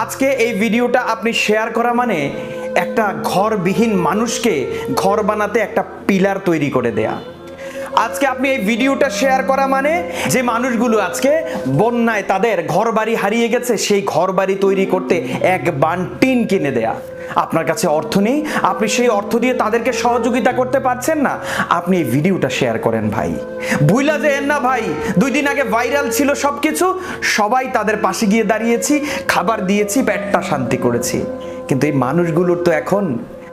আজকে এই ভিডিওটা আপনি শেয়ার করা মানে একটা ঘরবিহীন মানুষকে ঘর বানাতে একটা পিলার তৈরি করে দেয়া। আজকে আপনি এই ভিডিওটা শেয়ার করা মানে যে মানুষগুলো আজকে বন্যায় তাদের ঘর বাড়ি হারিয়ে গেছে, সেই ঘর বাড়ি তৈরি করতে এক বান টিন কিনে দেয়া। আপনার কাছে অর্থ নেই, আপনি সেই অর্থ দিয়ে তাদেরকে সহযোগিতা করতে পারছেন না। আপনি এই ভিডিওটা শেয়ার করেন ভাই। ভুইলা যে না ভাই, দুই দিন আগে ভাইরাল ছিল সব কিছু সবাই তাদের পাশে গিয়ে দাঁড়িয়েছি, খাবার দিয়েছি, পেটটা শান্তি করেছি। কিন্তু এই মানুষগুলোর তো এখন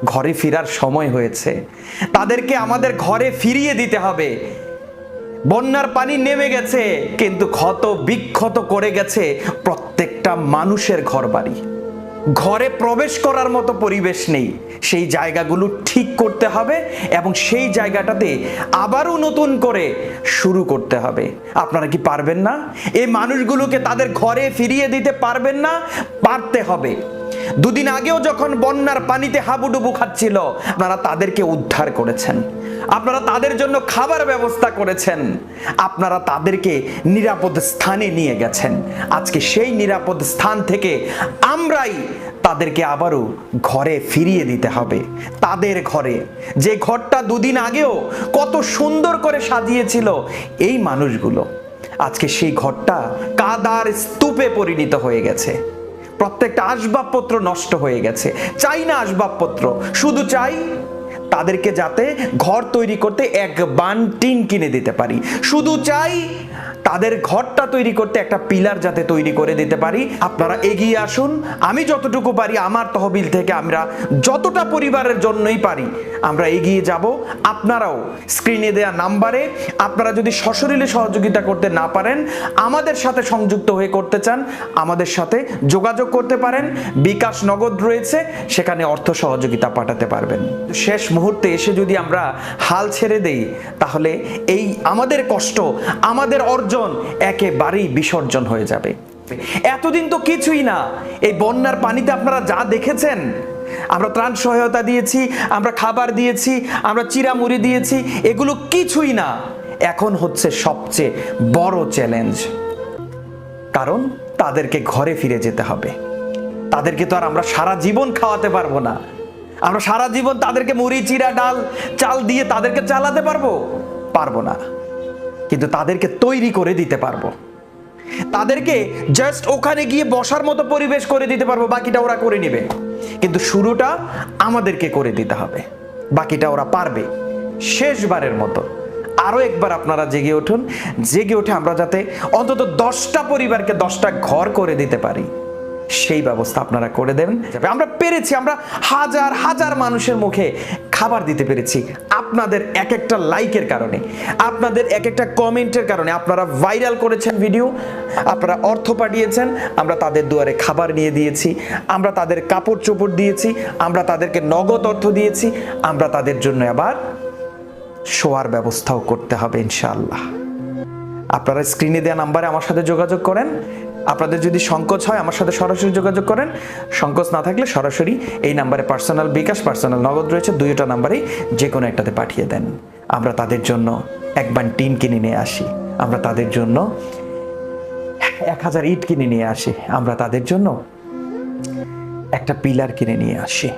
ঘরে ফেরার সময় হয়েছে। তাদেরকে আমাদের ঘরে ফিরিয়ে দিতে হবে। বন্যার পানি নেমে গেছে, কিন্তু ক্ষত বিক্ষত করে গেছে প্রত্যেকটা মানুষের ঘর বাড়ি ঘরে প্রবেশ করার মতো পরিবেশ নেই। সেই জায়গাগুলো ঠিক করতে হবে এবং সেই জায়গাটাতে আবারও নতুন করে শুরু করতে হবে। আপনারা কি পারবেন না? এই মানুষগুলোকে তাদের ঘরে ফিরিয়ে দিতে পারবেন না? পারতে হবে। দুদিন আগেও যখন বন্যার পানিতে হাবুডুবু খাচ্ছিল, আপনারা তাদেরকে উদ্ধার করেছেন। আপনারা তাদের জন্য খাবার ব্যবস্থা করেছেন। আপনারা তাদেরকে নিরাপদ স্থানে নিয়ে গেছেন। আজকে সেই নিরাপদ স্থান থেকে আমরাই তাদেরকে আবারও ঘরে ফিরিয়ে দিতে হবে। তাদের ঘরে। যে ঘরটা দুদিন আগেও কত সুন্দর করে সাজিয়েছিল, এই মানুষগুলো। আজকে সেই ঘরটা কাদার স্তূপে পরিণত হয়ে গেছে। প্রত্যেকটা আসবাবপত্র নষ্ট হয়ে গেছে। চাই না আসবাবপত্র। শুধু চাই তাদেরকে যাতে ঘর তৈরি করতে এক বান টিন কিনে দিতে পারি। শুধু চাই তাদের ঘরটা তৈরি করতে একটা পিলার যাতে তৈরি করে দিতে পারি। আপনারা এগিয়ে আসুন। আমি যতটুকু পারি, আমার তহবিল থেকে আমরা যতটা পরিবারের জন্যই পারি, আমরা এগিয়ে যাব। আপনারাও স্ক্রিনে দেয়া নাম্বারে আপনারা যদি সশরীরে সহযোগিতা করতে না পারেন, আমাদের সাথে সংযুক্ত হয়ে করতে চান, আমাদের সাথে যোগাযোগ করতে পারেন। বিকাশ নগদ রয়েছে, সেখানে অর্থ সহযোগিতা পাঠাতে পারবেন। শেষ মুহূর্তে এসে যদি আমরা হাল ছেড়ে দেই, তাহলে এই আমাদের কষ্ট, আমাদের অর্জন একেবারেই বিসর্জন হয়ে যাবে। এতদিন তো কিছুই না। এই বন্যার পানিতে আপনারা যা দেখেছেন, আমরা ত্রাণ সহায়তা দিয়েছি, আমরা খাবার দিয়েছি, আমরা চিরামুড়ি দিয়েছি, এগুলো কিছুই না। এখন হচ্ছে সবচেয়ে বড় চ্যালেঞ্জ কারণ তাদেরকে ঘরে ফিরে যেতে হবে। তাদেরকে তো আর আমরা সারা জীবন খাওয়াতে পারব না। আমরা সারা জীবন তাদেরকে মুড়ি, চিরা, ডাল, চাল দিয়ে তাদেরকে চালাতে পারব? পারব না। কিন্তু তাদেরকে তৈরি করে দিতে পারব। তাদেরকে জাস্ট ওখানে গিয়ে বসার মতো পরিবেশ করে দিতে পারব, বাকিটা ওরা করে নেবে। কিন্তু শুরুটা আমাদেরকে করে দিতে হবে। বাকিটা ওরা পারবে শেষবারের মতো। আরও একবার আপনারা জেগে উঠুন। জেগে উঠে আমরা যাতে অন্তত দশটা পরিবারকে দশটা ঘর করে দিতে পারি, সেই ব্যবস্থা আপনারা করে দেন আমরা পেরেছি, আমরা হাজার হাজার মানুষের মুখে খাবার দিতে পেরেছি। আপনাদের এক একটা লাইকের কারণে, আপনাদের এক একটা কমেন্টের কারণে আপনারা ভাইরাল করেছেন ভিডিও, আপনারা অর্থ পাঠিয়েছেন, আমরা তাদের দুয়ারে খাবার নিয়ে দিয়েছি, আমরা তাদের কাপড় চোপড় দিয়েছি, আমরা তাদেরকে নগদ অর্থ দিয়েছি, আমরা তাদের জন্য আবার শোয়ার ব্যবস্থাও করতে হবে ইনশাআল্লাহ। আপনারা স্ক্রিনে দেওয়া নাম্বারে আমার সাথে যোগাযোগ করেন আপনাদের যদি সংকোচ হয়, আমার সাথে সরাসরি যোগাযোগ করেন। সংকোচ না থাকলে সরাসরি এই নাম্বারে পার্সোনাল বিকাশ পার্সোনাল নগদ রয়েছে, দুইটা নাম্বারেই যে কোনো একটাতে পাঠিয়ে দেন। আমরা তাদের জন্য একবার টিন কিনে নিয়ে আসি। আমরা তাদের জন্য এক হাজার ইট কিনে নিয়ে আসি। আমরা তাদের জন্য একটা পিলার কিনে নিয়ে আসি।